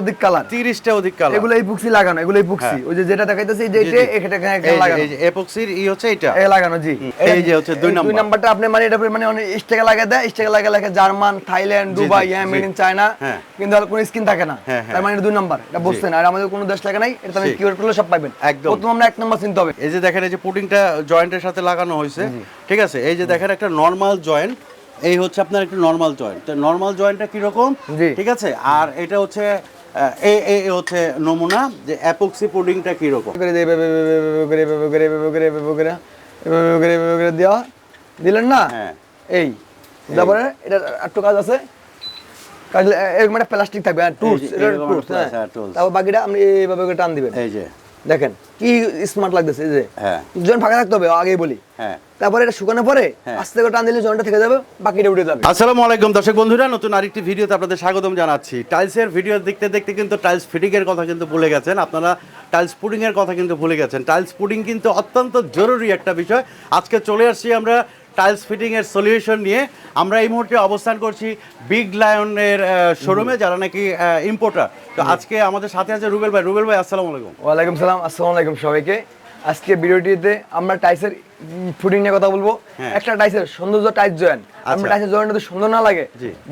অধিক কালার 30টা অধিক কালার এগুলো লাগানো এগুলো হ্যাঁ। ওই যে যেটা দেখাইতেছে যে এটা লাগানো। এই যে এপক্সির ই হচ্ছে এটা এ লাগানো জি। এই যে হচ্ছে দুই নাম্বার। নাম্বারটা আপনি মানে এটা মানে অনেক স্টিকার লাগিয়ে দেয়। স্টিকার লাগিয়ে লেখে German Thailand Dubai made in China. হ্যাঁ। কিন্তু আর কোনো স্কিন থাকে না। হ্যাঁ। তার মানে দুই নাম্বার। এটা বুঝছেন আর আমাদের কোনো দেশ লাগে নাই এটা জি। কিউআর করলে সব পাবেন একদম। প্রথম আমরা এক নাম্বার চিনতে হবে। এই যে দেখেন এই যে পুডিংটা জয়েন্টের সাথে লাগানো হয়েছে ঠিক আছে? এই যে দেখেন একটা নর্মাল জয়েন্ট এই হচ্ছে আপনার একটা নর্মাল জয়েন্ট তো নর্মাল জয়েন্টটা কীরকম। ঠিক আছে আর এটা হচ্ছে এই এই হচ্ছে নমুনা যে অ্যাপক্সি পুডিংটা কীরকম দেওয়া দিলেন না হ্যাঁ এই তারপরে এটা একটু কাজ আছে কাজ এরকম একটা প্লাস্টিক থাকবে হ্যাঁ টুলস হ্যাঁ হ্যাঁ। তারপর বাকিটা আপনি এইভাবে করে টান দিবেন এই যে দেখেন কি স্মার্ট লাগতেছে যে হ্যাঁ। জন ফাঁকা থাকতে হবে আগেই বলি। হ্যাঁ। তারপরে এটা শুকানোর পরে হ্যাঁ। আস্তে করে টান দিলে জনটা থেকে যাবে বাকিটা উঠে যাবে। আসসালামু আলাইকুম দর্শক বন্ধুরা নতুন আরেকটি ভিডিওতে আপনাদের স্বাগতম জানাচ্ছি। টাইলসের ভিডিও দেখতে দেখতে কিন্তু টাইলস ফিটিং এর কথা কিন্তু ভুলে গেছেন। আপনারা টাইলস পুডিং এর কথা কিন্তু ভুলে গেছেন। টাইলস পুডিং কিন্তু অত্যন্ত জরুরি একটা বিষয়। আজকে চলে আসছি আমরা টাইলস ফিটিং এর সলিউশন নিয়ে আমরা এই মুহূর্তে অবস্থান করছি বিগ লায়নের শোরুমে যারা নাকি ইম্পোর্টার তো আজকে আমাদের সাথে আছে রুবেল ভাই। রুবেল ভাই আসসালামু আলাইকুম। ওয়ালাইকুম সালাম আসসালামু আলাইকুম সবাইকে। আজকে ভিডিওটিতে আমরা টাইসের ফুডিং নিয়ে কথা বলব। হ্যাঁ। একটা টাইসের সৌন্দর্য টাইস জয়েন্ট আমরা আচ্ছা। টাইসের জয়েন্ট যদি সুন্দর না লাগে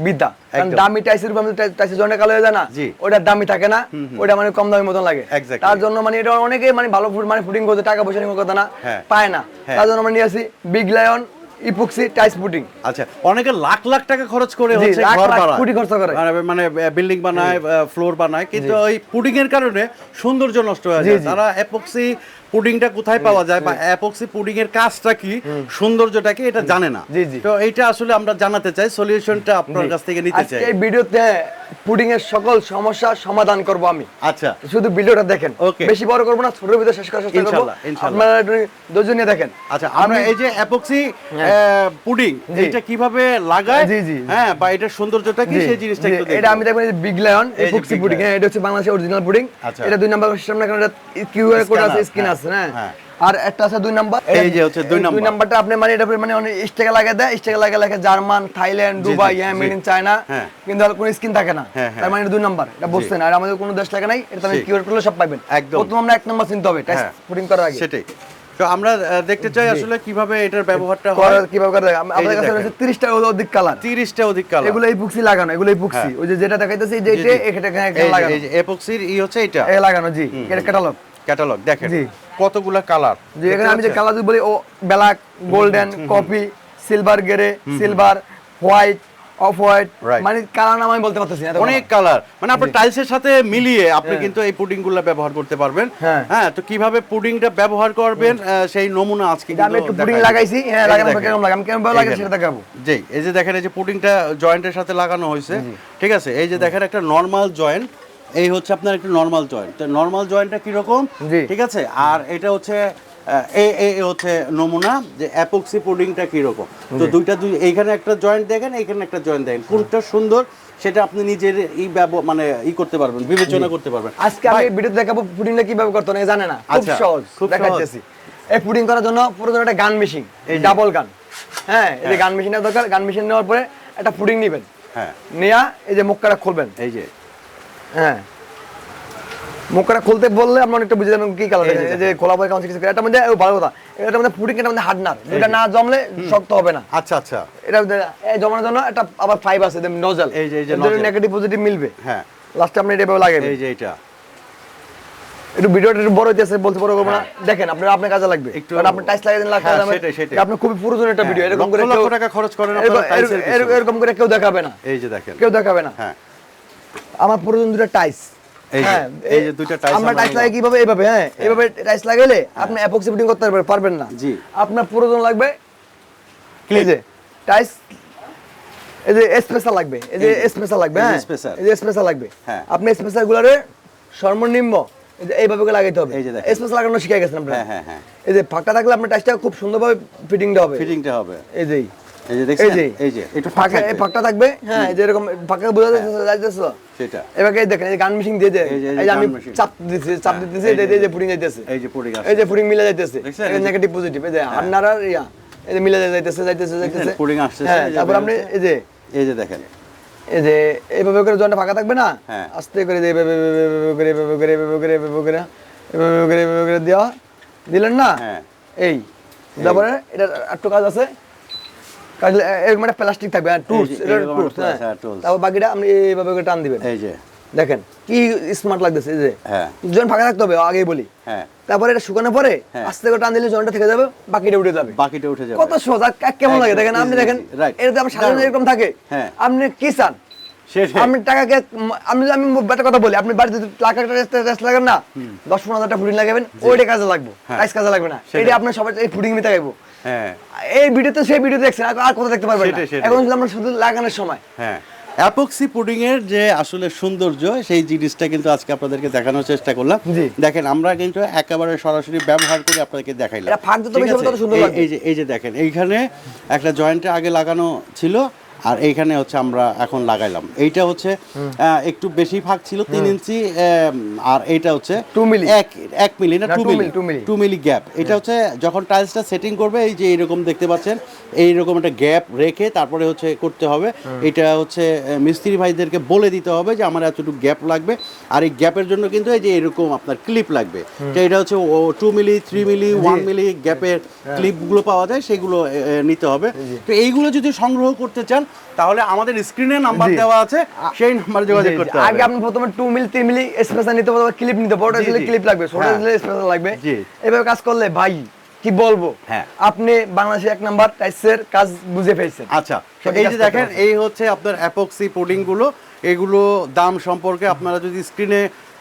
বিদ্যা। কারণ দামি টাইসের উপর টাইসের জয়েন্ট কালো হয়ে যায় না। ওটা দামি থাকে না। ওটা মানে কম দামি মতন লাগে। তার জন্য মানে এটা অনেকে মানে ভালো মানে ফুডিং করতে টাকা পয়সা নিয়ে কথা না হ্যাঁ। পায় না। হ্যাঁ। তার জন্য আমরা নিয়ে আসি big lion epoxy ties putting আচ্ছা অনেকে লাখ লাখ টাকা খরচ করে হচ্ছে ঘর বানায়। পুটি খরচ করে। মানে- মানে বিল্ডিং বানায় ফ্লোর বানায় কিন্তু ওই পুডিং এর কারণে সৌন্দর্য নষ্ট হয়ে যায়। তারা এপক্সি পুডিংটা কোথায় পাওয়া যায় বা এপক্সি পুডিং এর কাজটা কি? সৌন্দর্যটা কি এটা জানে না। তো এইটা আসলে আমরা জানাতে চাই সলিউশনটা আপনার কাছ থেকে নিতে চাই। এই ভিডিওতে পুডিং এর সকল সমস্যার সমাধান করব আমি। আচ্ছা। শুধু ভিডিওটা দেখেন। বেশি বড় করব না ছোট ভিডিও শেষ করার চেষ্টা করব। ইনশাল্লাহ। আপনারা নিয়ে দেখেন। আচ্ছা আমরা এই যে এপক্সি পুডিং এটা কীভাবে লাগায়? জি, জি। হ্যাঁ বা এটার সৌন্দর্যটা কি? সেই জিনিসটা একটু এটা আমি দেখবেন বিগ লায়ন Big পুডিং। হ্যাঁ এটা হচ্ছে বাংলাদেশের অরিজিনাল পুডিং। আচ্ছা। এটা দুই নাম্বার সিস্টেম না কারণ এটা কিউআর কোড আছে স্ক্রিন হ্যাঁ, আছে হ্যাঁ হ্যাঁ। আর একটা আছে দুই নাম্বার। এই যে হচ্ছে দুই নাম্বার। নাম্বারটা আপনি মানে এটা মানে অনেক স্টিকার লাগিয়ে দেয়। স্টিকার লাগিয়ে লেখে জার্মান থাইল্যান্ড দুবাই হ্যাঁ মেড ইন চায়না। হ্যাঁ। কিন্তু আর কোনো স্কিন থাকে না। হ্যাঁ। তার মানে দুই নাম্বার। এটা বুঝছেন? আর আমাদের কোনো দেশ লাগে নাই। এটা জি। কিউআর করলে সব পাবেন একদম। প্রথম আমরা এক নাম্বার চিনতে হবে। টেস্ট। পুডিং করার আগে। সেটাই। তো আমরা দেখতে চাই আসলে কীভাবে এটার ব্যবহারটা হয়। কীভাবে করে আম- আমাদের কাছে। রয়েছে 30টা অধিক কালার তিরিশটা অধিক কালার এগুলো এই পুক্সি লাগানো এগুলো এই পুক্সি হ্যাঁ। ওই যে যেটা দেখাইতেছে এই যে এটা। এখানে লাগানো। এই যে এপক্সির ই হচ্ছে এটা এ লাগানো জি। এটা ক্যাটালগ ক্যাটালগ দেখেন। জি। কতগুলা কালার? যে এখানে আমি যে কালার বলি ও black golden coffee silver grey silver white off white মানে কালার নাম আমি বলতে পারতেছি না অনেক কালার। মানে আপনার টাইলসের সাথে মিলিয়ে আপনি কিন্তু এই পুডিংগুলা ব্যবহার করতে পারবেন। হ্যাঁ। হ্যাঁ তো কীভাবে পুডিংটা ব্যবহার করবেন সেই নমুনা আজকে আমি একটু পুডিং লাগাইছি হ্যাঁ দেখেন। কেমন লাগে? আমি কেমন এই লাগাই সেটা দেখাবো। জি এই যে দেখেন এই যে পুডিংটা জয়েন্টের সাথে লাগানো হয়েছে ঠিক আছে? এই যে দেখেন একটা নর্মাল জয়েন্ট এই হচ্ছে আপনার একটা নর্মাল জয়েন্ট তো নর্মাল জয়েন্টটা কীরকম। ঠিক আছে? আর এটা হচ্ছে এই হচ্ছে নমুনা যে অ্যাপক্সি পুডিংটা কীরকম? তো দুইটা দুই এইখানে একটা জয়েন্ট দেখেন এইখানে একটা জয়েন্ট দেখেন। কোনটা সুন্দর সেটা আপনি নিজের ই মানে ই করতে পারবেন বিবেচনা করতে পারবেন। আজকে আমি ভিডিওতে দেখাবো পুডিংটা কীভাবে করতে হয় জানে না। খুব আচ্ছা, সহজ দেখাইতেছি। এই পুডিং করার জন্য প্রথমে একটা গান মেশিন এই ডাবল গান হ্যাঁ এই যে গান মেশিনটা দরকার গান মেশিন নেওয়ার পরে একটা পুডিং নেবেন। হ্যাঁ। নেয়া এই যে মুখটা খুলবেন। এই যে। হ্যাঁ। মুখটা খুলতে বললে আমরা অনেকটা বুঝে যাবেন কি কালার যে খোলা এটা ও ভালো কথা। মধ্যে পুডিং এটার মধ্যে হার্ড না এটা না জমলে শক্ত হবে না। আচ্ছা আচ্ছা। এটা এই জমানোর জন্য একটা আবার ফাইভ আছে নজল এই যে- এই যে। নেগেটিভ পজিটিভ মিলবে। হ্যাঁ। লাস্টে আপনি এটা এভাবে লাগাবেন এই যে এটা একটু ভিডিওটা একটু বড় হইতেছে বলতে না। দেখেন আপনার আপনার কাজে লাগবে। হ্যাঁ। একটু- কারণ আপনি টাইস লাগিয়ে দিন হ্যাঁ। আপনি খুবই পুরোজন একটা ভিডিও এরকম করে লক্ষ টাকা খরচ করেন এরকম করে কেউ দেখাবে না। এই যে দেখেন। কেউ দেখাবে না। হ্যাঁ। আমার পুরোজন দুটো টাইস এই যে- হ্যাঁ দুইটা আমরা টাইস নিলাম। কীভাবে? এইভাবে হ্যাঁ এইভাবে টাইস লাগাইলে আপনি অ্যাপক্সি ফিটিং করতে পারবেন- পারবেন না। জি। আপনার পুরোজন লাগবে এই টাইস এই যে স্পেশাল লাগবে। এই যে স্পেশাল লাগবে হ্যাঁ। এই যে স্পেশাল লাগবে। হ্যাঁ। আপনি স্পেশাল গুলারে সর্বনিম্ন এইভাবে লাগাইতে হবে। স্পেশাল লাগানো শিখে গেছেন আপনারা। হ্যাঁ হ্যাঁ হ্যাঁ। এই যে ফাঁকটা থাকলে আপনার টাইসটা খুব সুন্দরভাবে ফিটিংটা হবে। ফিটিংটা হবে। এই যে। এই যে দেখছেন এই যে একটু ফাঁকা ফাঁকা থাকবে হ্যাঁ যে এরকম ফাঁকা বোঝা যাচ্ছে সেটা এবার দেখেন এই গান মেশিন দিয়ে এই যে- এই যে এই যে আমি চাপ দিতেছি চাপ হ্যাঁ, দিতেছি এই এই যে- যে- এই যে পুডিং যাইতেছে এই যে পুডিং এই যে পুডিং মিলে যাইতেছে দেখছেন? এই এই যে- নেগেটিভ পজিটিভ এই যে আপনার ইয়া এই যে মিলে যাইতেছে যাইতেছে যাইতেছে পুডিং আসতেছে, হ্যাঁ এই যে তারপর আপনি এই যে এই যে দেখেন এই যে এইভাবে করে ফাঁকা থাকবে না হ্যাঁ। আস্তে করে দিয়ে এভাবে এভাবে এভাবে করে এভাবে করে এভাবে করে এভাবে করে এভাবে করে এভাবে করে দেওয়া দিলেন না হ্যাঁ। এই তারপরে এটা একটু কাজ আছে এরকম একটা প্লাস্টিক থাকবে হ্যাঁ টুলস হ্যাঁ। হ্যাঁ। তারপর বাকিটা আপনি এইভাবে করে টান দিবেন। এই যে। দেখেন কি স্মার্ট লাগতেছে যে। জয়েন্ট ফাঁকা থাকতে হবে আগেই বলি। তারপরে এটা শুকানোর পরে। আস্তে করে টান দিলে জয়েন্টটা থেকে যাবে বাকিটা উঠে যাবে। বাকিটা উঠে যাবে। কত আর কে- কেমন লাগে? দেখেন আপনি দেখেন. এটা আমার সাধারণ এরকম থাকে। আপনি কি চান। আপনি টাকাকে আমি আমি একটা কথা বলি আপনি বাড়িতে টাকা টেস্ট লাগাবেন না দশ পনেরো হাজার টাকা ফুডিং লাগাবেন ওইটা কাজে লাগবে। কাজে লাগবে না। এটা আপনার সবাই ফুডিং নিতে গাইবো হ্যাঁ। এই ভিডিওতে সেই ভিডিও দেখছেন আর- কোথাও দেখতে পারবেন। এখন আমরা শুধু লাগানোর সময়। হ্যাঁ। অ্যাপক্সি পুডিং এর যে আসলে সৌন্দর্য সেই জিনিসটা কিন্তু আজকে আপনাদেরকে দেখানোর চেষ্টা করলাম। দেখেন আমরা কিন্তু একেবারে সরাসরি ব্যবহার করে আপনাদেরকে দেখাইলাম। যে এই যে দেখেন এইখানে একটা জয়েন্টে আগে লাগানো ছিল। আর এইখানে হচ্ছে আমরা এখন লাগাইলাম। এইটা হচ্ছে একটু বেশি ফাঁক ছিল তিন ইঞ্চি আর এইটা হচ্ছে Two milli। এক এক মিলি না two milli. Two milli gap এটা হচ্ছে যখন টাইলসটা সেটিং করবে এই যে এইরকম দেখতে পাচ্ছেন এইরকম একটা গ্যাপ রেখে তারপরে হচ্ছে করতে হবে। এটা হচ্ছে মিস্ত্রি ভাইদেরকে বলে দিতে হবে যে আমার এতটুকু গ্যাপ লাগবে। আর এই গ্যাপের জন্য কিন্তু এই যে এরকম আপনার ক্লিপ লাগবে। তো এটা হচ্ছে two milli three milli one milli গ্যাপের ক্লিপগুলো পাওয়া যায় সেগুলো নিতে হবে। তো এইগুলো যদি সংগ্রহ করতে চান তাহলে আমাদের স্ক্রিনে নাম্বার দেওয়া আছে সেই নাম্বারে যোগাযোগ। করতে হবে আগে আপনি প্রথমে টু মিলি তিন মিলি স্পেশাল নিতে পারবেন ক্লিপ নিতে দিলে জি। ক্লিপ লাগবে ছোট হ্যাঁ। দিলে স্পেশাল লাগবে জি। এভাবে কাজ করলে ভাই কি বলব হ্যাঁ। আপনি বাংলাদেশের এক নাম্বার টাইসের কাজ বুঝে পেয়েছেন আচ্ছা এই যে দেখেন এই হচ্ছে আপনার অ্যাপক্সি পুডিংগুলো এগুলো দাম সম্পর্কে আপনারা যদি স্ক্রিনে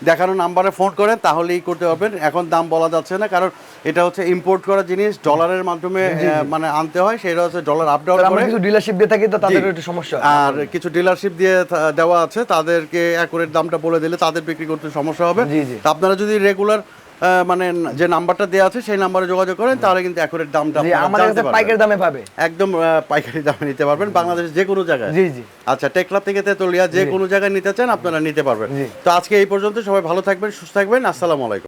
দেখানো নাম্বারে ফোন করেন তাহলেই করতে পারবেন। এখন দাম বলা যাচ্ছে না কারণ এটা হচ্ছে ইম্পোর্ট করা জিনিস ডলারের মাধ্যমে মানে আনতে হয় সেটা হচ্ছে ডলার আপ ডাউন আমরা কিছু ডিলারশিপ দিয়ে থাকি তো তাদের একটু সমস্যা। আর কিছু ডিলারশিপ দিয়ে দেওয়া আছে তাদেরকে অ্যাকুরেট দামটা বলে দিলে তাদের বিক্রি করতে সমস্যা হবে। আপনারা যদি রেগুলার মানে যে নাম্বারটা দেওয়া আছে সেই নাম্বারে যোগাযোগ করেন তাহলে কিন্তু অ্যাকুরেট দামটা আমাদের কাছে পাইকারি দামে পাবে। একদম পাইকারি দামে নিতে পারবেন বাংলাদেশের যে কোনো জায়গায়। জি, জি। আচ্ছা টেকলা থেকে তেতুলিয়া যে কোনো জায়গায় নিতে চান আপনারা নিতে পারবেন। তো আজকে এই পর্যন্ত সবাই ভালো থাকবেন সুস্থ থাকবেন আসসালামু আলাইকুম।